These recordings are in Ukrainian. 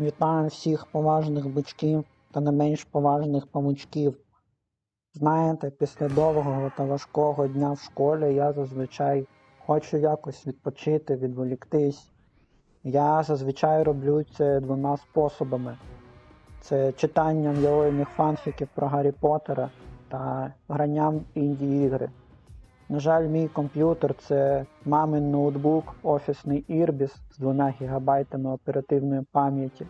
Вітаю всіх поважних бичків та не менш поважних павучків. Знаєте, після довгого та важкого дня в школі я зазвичай хочу якось відпочити, відволіктись. Я зазвичай роблю це двома способами: це читанням ялойних фанфіків про Гаррі Поттера та гранням в інді-ігри. На жаль, мій комп'ютер це мамин ноутбук, офісний Ірбіс з 2 ГБ оперативної пам'яті.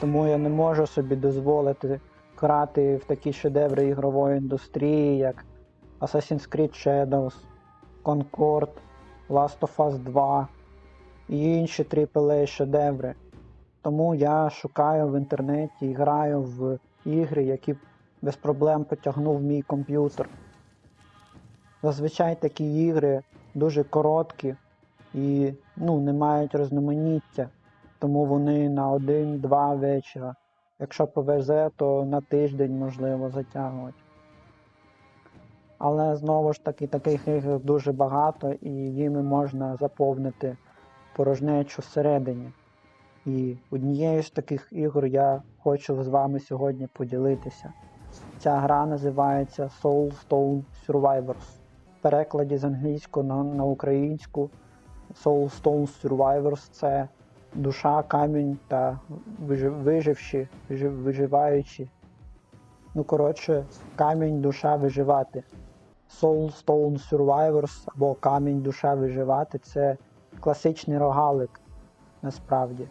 Тому я не можу собі дозволити грати в такі шедеври ігрової індустрії, як Assassin's Creed Shadows, Concord, Last of Us 2 і інші AAA шедеври. Тому я шукаю в інтернеті і граю в ігри, які без проблем потягнув мій комп'ютер. Зазвичай такі ігри дуже короткі і ну, не мають різноманіття, тому вони на один-два вечора. Якщо повезе, то на тиждень можливо затягувати. Але знову ж таки таких ігор дуже багато і їми можна заповнити порожнечу всередині. І однією з таких ігор я хочу з вами сьогодні поділитися. Ця гра називається Soulstone Survivors. Перекладі з англійської на, на українську Soulstone Survivors це душа, камінь та виживші, вижив- виживаючі. Ну, коротше, камінь, душа виживати. Soulstone Survivors або камінь, душа виживати це класичний рогалик насправді,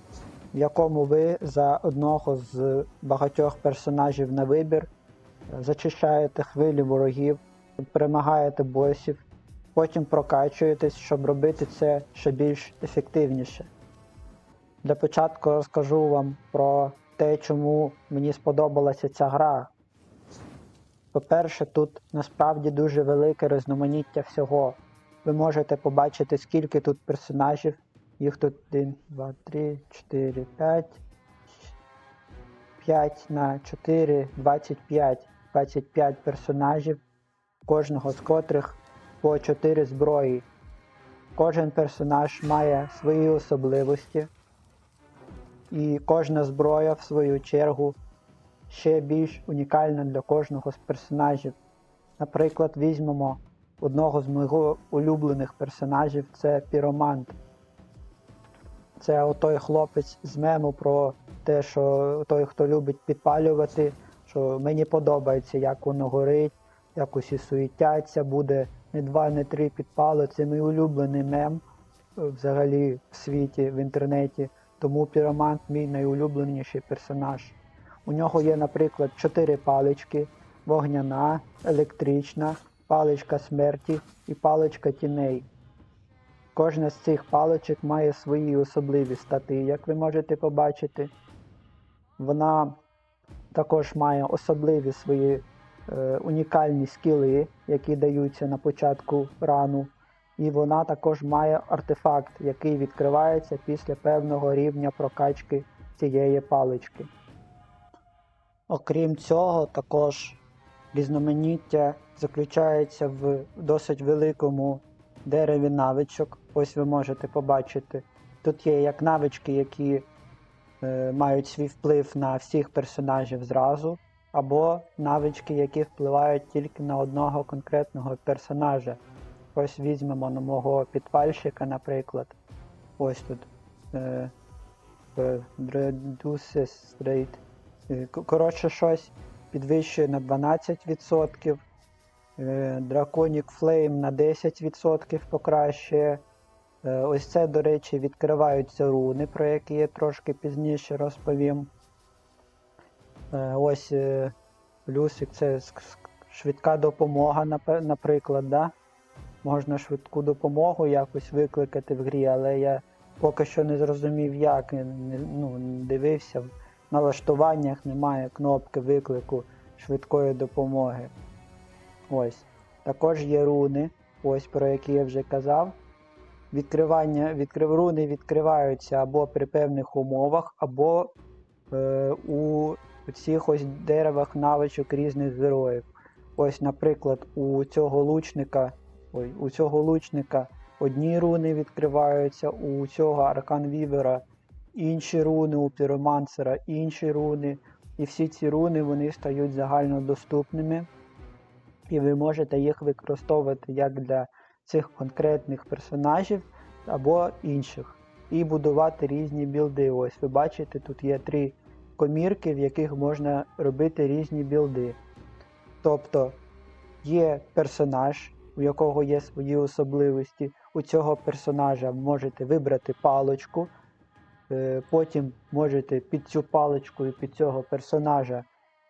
в якому ви за одного з багатьох персонажів на вибір е, зачищаєте хвилі ворогів, перемагаєте босів, потім прокачуєтесь, щоб робити це ще більш ефективніше. Для початку розкажу вам про те, чому мені сподобалася ця гра. По-перше, тут насправді дуже велике різноманіття всього. Ви можете побачити, скільки тут персонажів. Їх тут 1, 2, 3, 4, 5. 5 на 4, 25. 25 персонажів, кожного з котрих по 4 зброї. Кожен персонаж має свої особливості, і кожна зброя, в свою чергу, ще більш унікальна для кожного з персонажів. Наприклад, візьмемо одного з моїх улюблених персонажів це піромант. Це отой хлопець з мему про те, що той, хто любить підпалювати, що мені подобається, як воно горить, як усі суетяться, буде не два, не три підпали. Це мій улюблений мем е, взагалі в світі, в інтернеті. Тому піромант мій найулюбленіший персонаж. У нього є, наприклад, чотири палички: вогняна, електрична, паличка смерті і паличка тіней. Кожна з цих паличок має свої особливі стати, як ви можете побачити. Вона також має особливі свої унікальні скіли, які даються на початку рану. І вона також має артефакт, який відкривається після певного рівня прокачки цієї палички. Окрім цього, також різноманіття заключається в досить великому дереві навичок. Ось ви можете побачити. Тут є як навички, які е, мають свій вплив на всіх персонажів зразу, або навички, які впливають тільки на одного конкретного персонажа. Ось візьмемо на мого підпальщика, наприклад. Ось тут. Е, е, Reduces. Е, Коротше, щось підвищує на 12%. Е, Draconic Flame на 10% покращує. Ось це, до речі, відкриваються руни, про які я трошки пізніше розповім. Е, Ось е, плюсик це ск- ск- швидка допомога, наприклад. Да? Можна швидку допомогу якось викликати в грі, але я поки що не зрозумів, як. Не- ну, дивився. В налаштуваннях немає кнопки виклику швидкої допомоги. Ось. Також є руни, ось про які я вже казав. Відкривання, відкрив, руни відкриваються або при певних умовах, або е, у цих ось деревах навичок різних героїв. Ось, наприклад, у цього лучника, ой, у цього лучника одні руни відкриваються, у цього арканвівера інші руни у піромансера, інші руни. І всі ці руни вони стають загальнодоступними. І ви можете їх використовувати як для цих конкретних персонажів або інших. І будувати різні білди. Ось ви бачите, тут є три комірки, в яких можна робити різні білди. Тобто є персонаж, у якого є свої особливості. У цього персонажа можете вибрати паличку, е, потім можете під цю паличку і під цього персонажа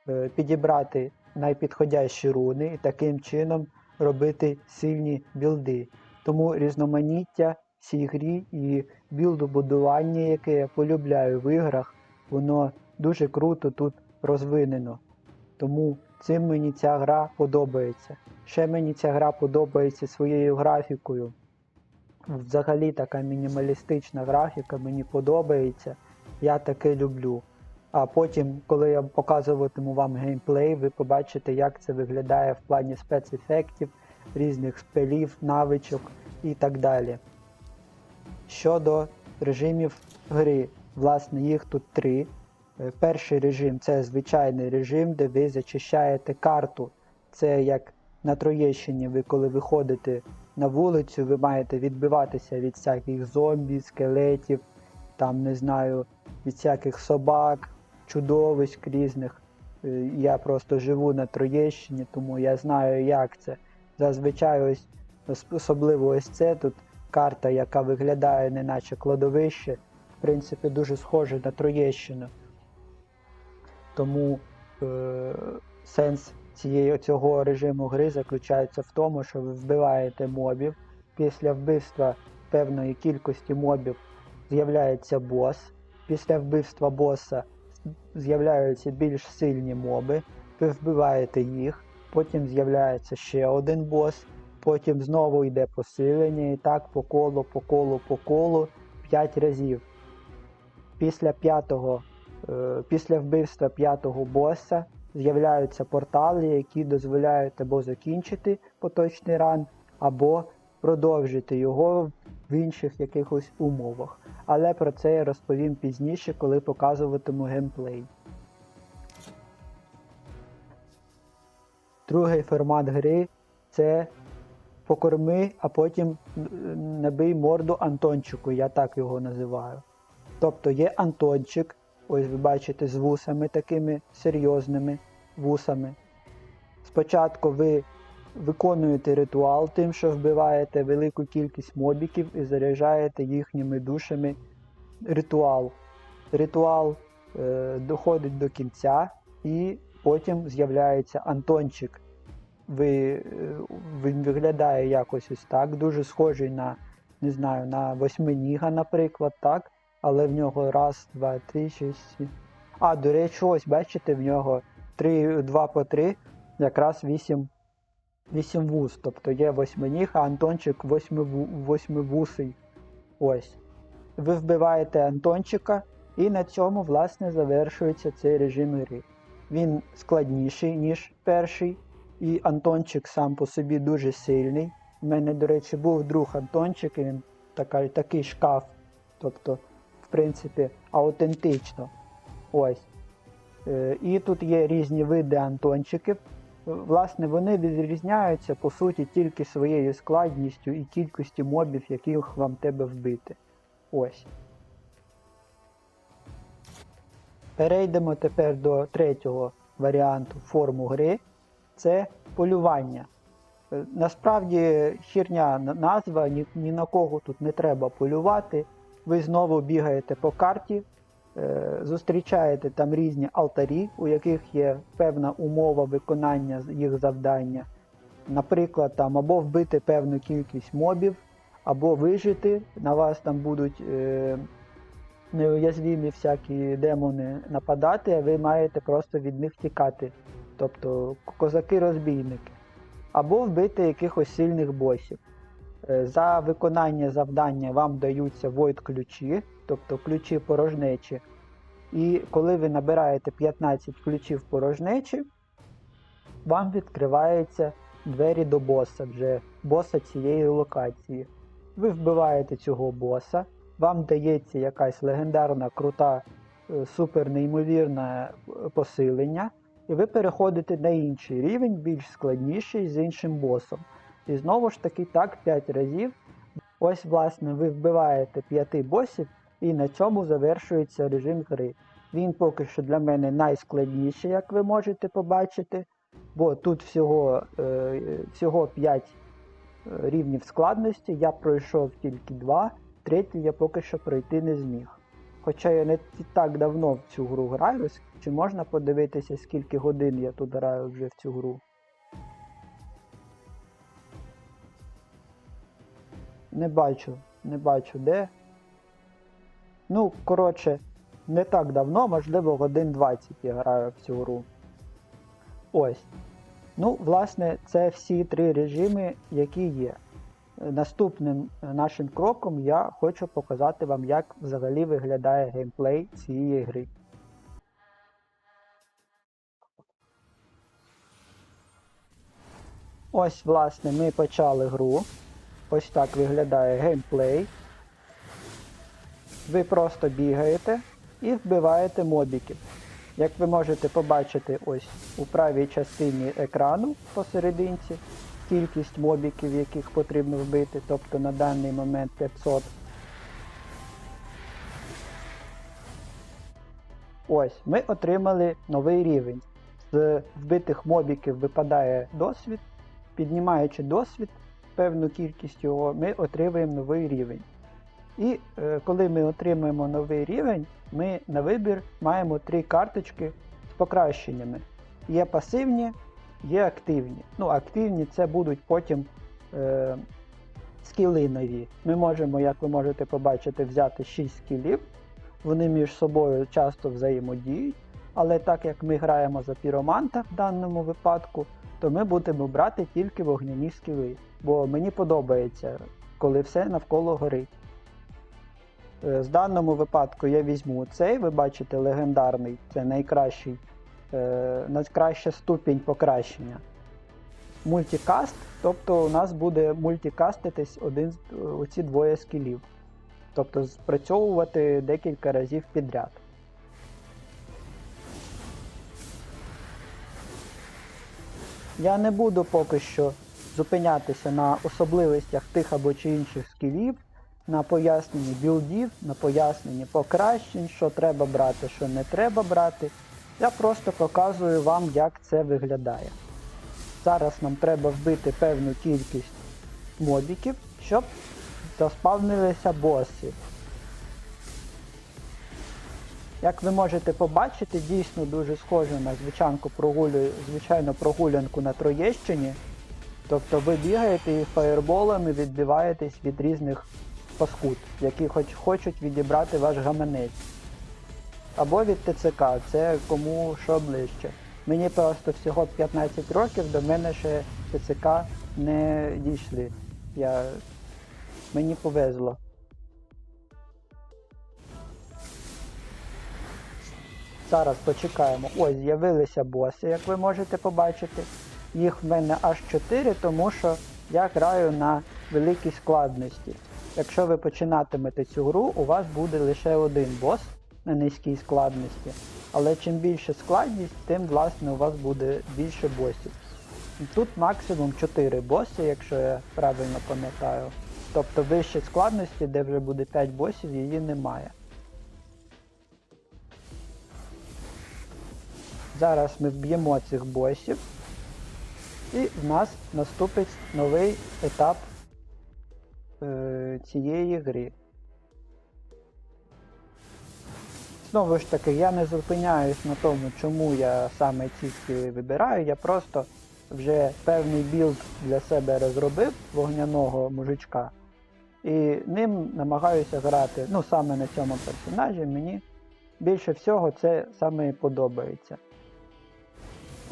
е, підібрати найпідходящі руни і таким чином робити сильні білди. Тому різноманіття цій грі і білдобудування, яке я полюбляю в іграх, воно дуже круто тут розвинено. Тому цим мені ця гра подобається. Ще мені ця гра подобається своєю графікою. Взагалі така мінімалістична графіка мені подобається. Я таке люблю. А потім, коли я показуватиму вам геймплей, ви побачите, як це виглядає в плані спецефектів, різних спелів, навичок і так далі. Щодо режимів гри, власне, їх тут три. Е, Перший режим це звичайний режим, де ви зачищаєте карту. Це як на Троєщині, ви коли виходите на вулицю, ви маєте відбиватися від всяких зомбі, скелетів, там не знаю, від всяких собак, чудовиськ різних. Е, Я просто живу на Троєщині, тому я знаю, як це. Зазвичай ось особливо ось це тут карта, яка виглядає не наче кладовище, в принципі, дуже схоже на Троєщину. Тому е, сенс цієї цього режиму гри заключається в тому, що ви вбиваєте мобів. Після вбивства певної кількості мобів з'являється бос. Після вбивства боса з'являються більш сильні моби. Ви вбиваєте їх, потім з'являється ще один бос, потім знову йде посилення, і так по колу, по колу, по колу 5 разів. Після п'ятого Після вбивства п'ятого боса з'являються портали, які дозволяють або закінчити поточний ран, або продовжити його в інших якихось умовах. Але про це я розповім пізніше, коли показуватиму геймплей. Другий формат гри це покорми, а потім набий морду Антончику, я так його називаю. Тобто є Антончик, ось ви бачите, з вусами такими серйозними вусами. Спочатку ви виконуєте ритуал тим, що вбиваєте велику кількість мобіків і заряджаєте їхніми душами ритуал. Ритуал е, доходить до кінця і потім з'являється Антончик. Ви, е, він виглядає якось ось так, дуже схожий на, не знаю, на восьминіга, наприклад, так? Але в нього раз, два, три, шість, сім. А, до речі, ось бачите, в нього 3, 2 по 3, якраз 8, 8 вуз. Тобто є восьминіг, а Антончик восьмиву- восьмивусий. Ось. Ви вбиваєте Антончика, і на цьому, власне, завершується цей режим гри. Він складніший, ніж перший, і Антончик сам по собі дуже сильний. У мене, до речі, був друг Антончик, і він така, такий шкаф. Тобто, принципі, аутентично. Ось. Е, І тут є різні види Антончиків. Власне, вони відрізняються по суті тільки своєю складністю і кількістю мобів, яких вам треба вбити. Ось. Перейдемо тепер до третього варіанту форму гри. Це полювання. Е, Насправді хірня назва, ні, ні на кого тут не треба полювати. Ви знову бігаєте по карті, е, зустрічаєте там різні алтарі, у яких є певна умова виконання їх завдання. Наприклад, там або вбити певну кількість мобів, або вижити. На вас там будуть е, неуязвімі всякі демони нападати, а ви маєте просто від них тікати. Тобто козаки-розбійники. Або вбити якихось сильних босів. Е, За виконання завдання вам даються void ключі, тобто ключі порожнечі. І коли ви набираєте 15 ключів порожнечі, вам відкриваються двері до боса, вже боса цієї локації. Ви вбиваєте цього боса, вам дається якась легендарна, крута, е, супер неймовірне посилення, і ви переходите на інший рівень, більш складніший з іншим босом. І знову ж таки так 5 разів. Ось, власне, ви вбиваєте 5 босів, і на цьому завершується режим гри. Він поки що для мене найскладніший, як ви можете побачити, бо тут всього, е, всього 5 е, рівнів складності. Я пройшов тільки 2, третій я поки що пройти не зміг. Хоча я не так давно в цю гру граю, чи можна подивитися, скільки годин я тут граю вже в цю гру? Не бачу, не бачу де. Ну, коротше, не так давно, можливо, годин 20 я граю в цю гру. Ось. Ну, власне, це всі три режими, які є. Наступним е, нашим кроком я хочу показати вам, як взагалі виглядає геймплей цієї гри. Ось, власне, ми почали гру. Ось так виглядає геймплей. Ви просто бігаєте і вбиваєте мобіків. Як ви можете побачити ось у правій частині екрану посерединці, кількість мобіків, яких потрібно вбити, тобто на даний момент 500. Ось, ми отримали новий рівень. З вбитих мобіків випадає досвід. Піднімаючи досвід, певну кількість його, ми отримуємо новий рівень. І е, коли ми отримуємо новий рівень, ми на вибір маємо три карточки з покращеннями. Є пасивні, є активні. Ну, активні це будуть потім е, скіли нові. Ми можемо, як ви можете побачити, взяти 6 скілів. Вони між собою часто взаємодіють. Але так як ми граємо за піроманта в даному випадку, то ми будемо брати тільки вогняні скіли. Бо мені подобається, коли все навколо горить. Е, З даному випадку я візьму цей, ви бачите, легендарний, це найкращий, е, найкраща ступінь покращення. Мультикаст, тобто у нас буде мультикаститись один, з- оці двоє скілів. Тобто спрацьовувати декілька разів підряд. Я не буду поки що зупинятися на особливостях тих або чи інших скілів, на поясненні білдів, на поясненні покращень, що треба брати, що не треба брати. Я просто показую вам, як це виглядає. Зараз нам треба вбити певну кількість мобіків, щоб заспавнилися боси. Як ви можете побачити, дійсно дуже схоже на звичайку прогулю... звичайну прогулянку на Троєщині. Тобто ви бігаєте і фаєрболами відбиваєтесь від різних паскуд, які хоч хочуть відібрати ваш гаманець. Або від ТЦК, це кому що ближче. Мені просто всього 15 років, до мене ще ТЦК не дійшли. Я... Мені повезло. Зараз почекаємо. Ось з'явилися боси, як ви можете побачити. Їх в мене аж 4, тому що я граю на великій складності. Якщо ви починатимете цю гру, у вас буде лише один бос на низькій складності. Але чим більше складність, тим власне у вас буде більше босів. Тут максимум 4 боси, якщо я правильно пам'ятаю. Тобто вище складності, де вже буде 5 босів, її немає. Зараз ми вб'ємо цих босів. І в нас наступить новий етап е, цієї гри. Знову ж таки, я не зупиняюсь на тому, чому я саме ці вибираю. Я просто вже певний білд для себе розробив вогняного мужичка. І ним намагаюся грати, ну саме на цьому персонажі мені більше всього це саме подобається.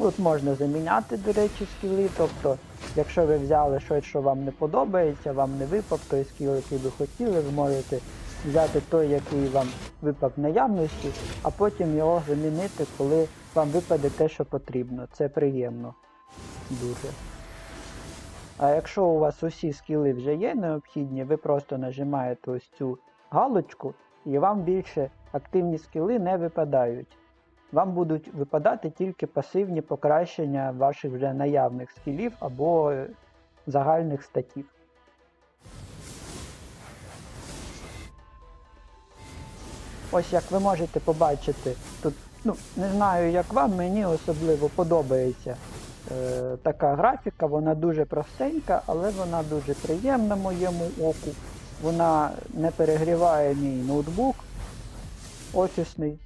Тут можна заміняти, до речі, скіли, тобто, якщо ви взяли щось, що вам не подобається, вам не випав той скіл, який ви хотіли, ви можете взяти той, який вам випав в наявності, а потім його замінити, коли вам випаде те, що потрібно. Це приємно. Дуже. А якщо у вас усі скіли вже є необхідні, ви просто нажимаєте ось цю галочку, і вам більше активні скіли не випадають. Вам будуть випадати тільки пасивні покращення ваших вже наявних скілів або е, загальних статів. Ось як ви можете побачити, тут ну, не знаю як вам, мені особливо подобається е, така графіка, вона дуже простенька, але вона дуже приємна моєму оку. Вона не перегріває мій ноутбук офісний.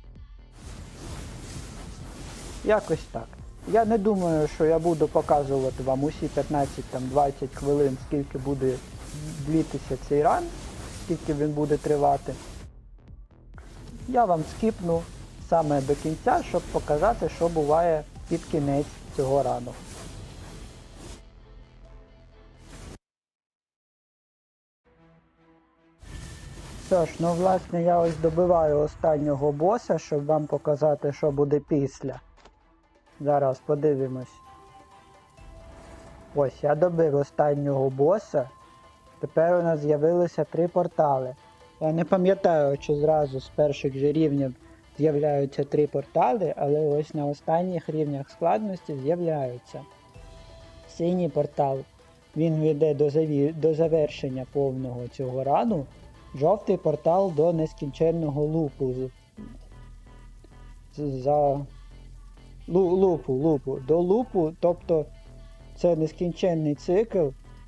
Якось так. Я не думаю, що я буду показувати вам усі 15-20 хвилин, скільки буде длітися цей ран, скільки він буде тривати. Я вам скіпну саме до кінця, щоб показати, що буває під кінець цього рану. Що ж, ну власне я ось добиваю останнього боса, щоб вам показати, що буде після. Зараз подивимось. Ось, я добив останнього боса. Тепер у нас з'явилося три портали. Я не пам'ятаю, чи зразу з перших же рівнів з'являються три портали, але ось на останніх рівнях складності з'являються. Синій портал він веде до, заві... до завершення повного цього рану. Жовтий портал до нескінченного лупу. За лупу, лупу. До лупу, тобто це нескінченний цикл,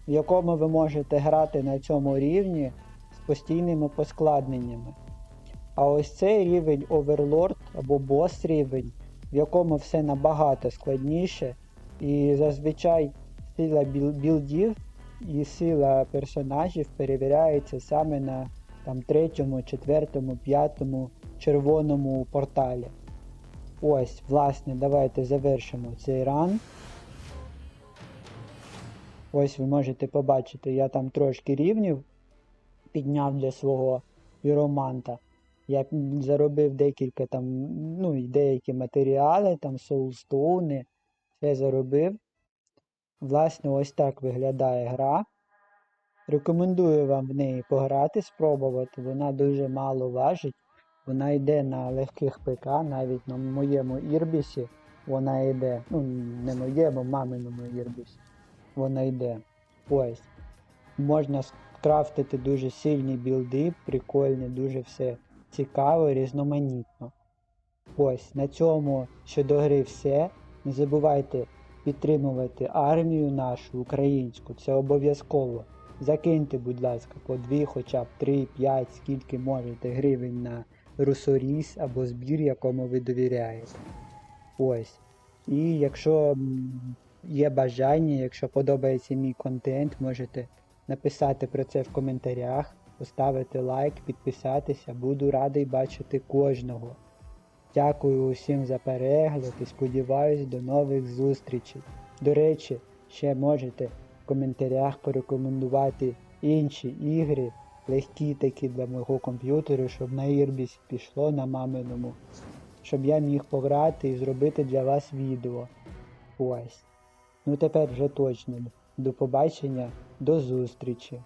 в якому ви можете грати на цьому рівні з постійними поскладненнями. А ось цей рівень Overlord або бос рівень, в якому все набагато складніше, і зазвичай сила біл- білдів і сила персонажів перевіряється саме на там, третьому, четвертому, п'ятому червоному порталі. Ось, власне, давайте завершимо цей ран. Ось ви можете побачити, я там трошки рівнів підняв для свого піроманта. Я заробив декілька там, ну деякі матеріали, там соулстоуни, все заробив. Власне, ось так виглядає гра. Рекомендую вам в неї пограти, спробувати. Вона дуже мало важить. Вона йде на легких ПК, навіть на моєму ірбісі вона йде. Ну, не моєму, маминому ірбісі. Вона йде. Ось. Можна скрафтити дуже сильні білди, прикольні, дуже все цікаво, різноманітно. Ось, на цьому щодо гри все. Не забувайте підтримувати армію нашу українську, це обов'язково. Закиньте, будь ласка, по 2, хоча б 3-5, скільки можете гривень на русоріс або збір, якому ви довіряєте. Ось. І якщо є бажання, якщо подобається мій контент, можете написати про це в коментарях, поставити лайк, підписатися. Буду радий бачити кожного. Дякую усім за перегляд і сподіваюсь до нових зустрічей. До речі, ще можете в коментарях порекомендувати інші ігри, легкі такі для мого комп'ютеру, щоб на Ірбіс пішло на маминому, щоб я міг пограти і зробити для вас відео. Ось. Ну тепер вже точно. До побачення, до зустрічі.